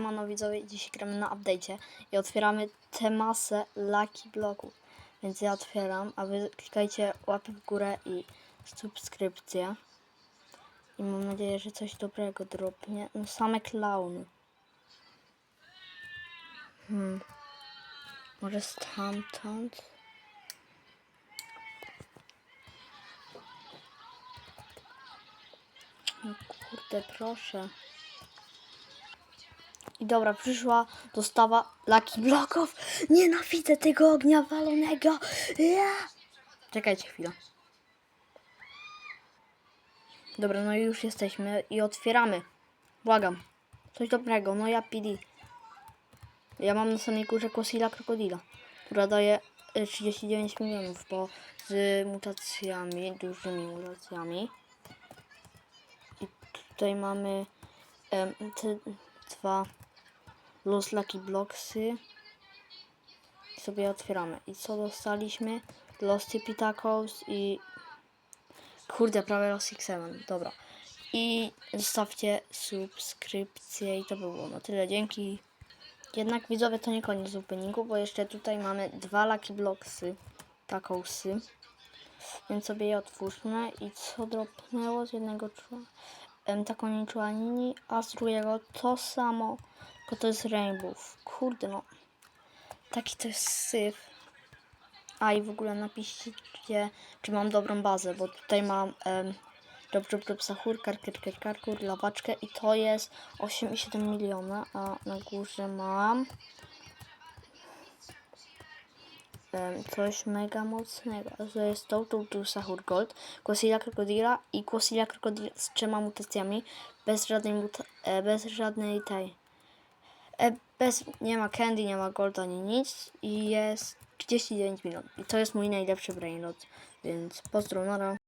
Mano widzowie, dzisiaj gramy na update'cie i otwieramy tę masę Lucky Bloków. Więc ja otwieram, a wy klikajcie łapy w górę i subskrypcję. I mam nadzieję, że coś dobrego dropnie. No same klauny. Hmm. Może stamtąd? No kurde, proszę. I dobra, przyszła dostawa Lucky Bloków. Nienawidzę tego ognia walonego. Ja. Czekajcie chwilę. Dobra, no i już jesteśmy i otwieramy. Błagam. Coś dobrego, no ja PD. Ja mam na samej górze Kosila Krokodila, która daje y, 39 milionów, bo z mutacjami, dużymi mutacjami. I tutaj mamy em, te dwa Los Lucky Blocksy. Sobie otwieramy. I co dostaliśmy? Los Tipitacos i... Kurde, prawie Los X7. Dobra. I zostawcie subskrypcję i to by było na tyle. Dzięki. Jednak widzowie to nie koniec openingu, bo jeszcze tutaj mamy dwa Lucky Blocksy. Takosy. Więc sobie je otwórzmy. I co dropnęło z jednego człowieka? taką nieczułanini, a z drugiego to samo, tylko to jest Rainbow. Kurde no, taki to jest syf. A i w ogóle napiszcie, czy mam dobrą bazę, bo tutaj mam um, Drop, drop, drop, sahur, karker, karkur, lawaczkę i to jest 8,7 miliona, a na górze mam em, coś mega mocnego. To jest to, tu, tu Sahur Gold, Quasila Krokodila i Quasila Krokodil z trzema mutacjami, bez żadnej muta e, bez żadnej tej, bez, nie ma Candy, nie ma Gold ani nic i jest 39 milionów. I to jest mój najlepszy brainrot, więc pozdro, nara.